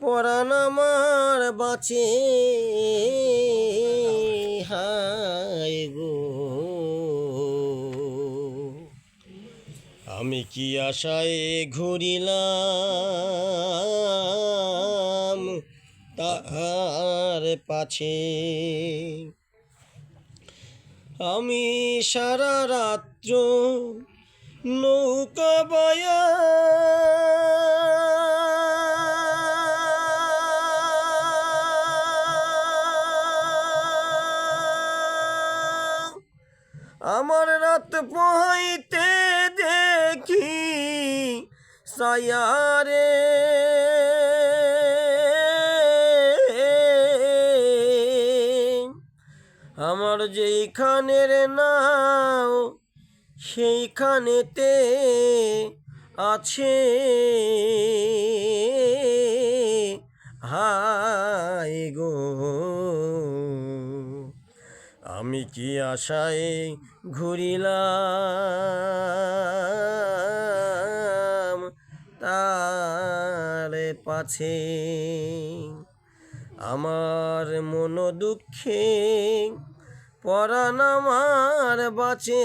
পরাণ আমার বাঁচে। হায় গো। আমি কি আশায় ঘুরিলাম তাহার পাছে? আমি সারা রাত্র নৌকা বয়া আমার রাত পোহাইতে দেখি সায়ারে। আমার যেইখানের নাও সেইখানেতে আছে। হায় গো। আমি কি আশায় ঘুরিলাম তার পাছে? আমার মন দুঃখে পরাণ আমার বাঁচে।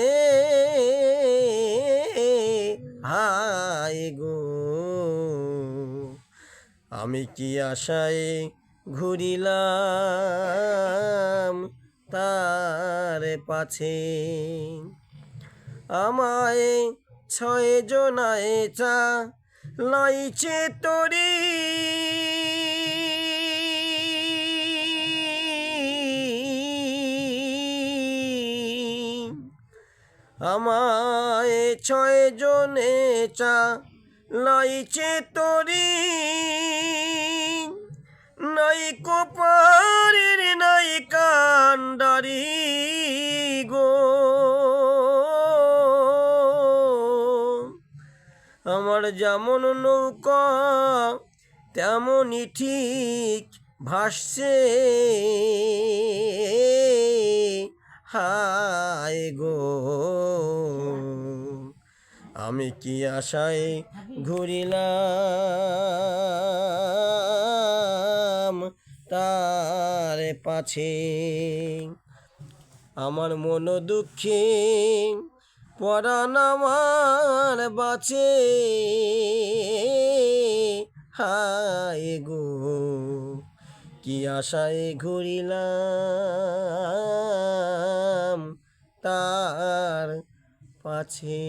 হায় গো! আমি কি আশায় ঘুরিলাম পাছে। আমায় ছয় জনায় চা লাইছে তরি। আমায় ছয় জনে চা লাইছে তরি। নাই কোপারের নাই কান্ডারি আমার যেমন নৌকা তেমনই ঠিক ভাসছে। হায় গো, আমি কি আশায় ঘুরিলাম তার পাছে? আমার মন দুঃখে পরাণ আমার বাঁচে। হায় গো কি আশায় ঘুরিলাম তার পাছে।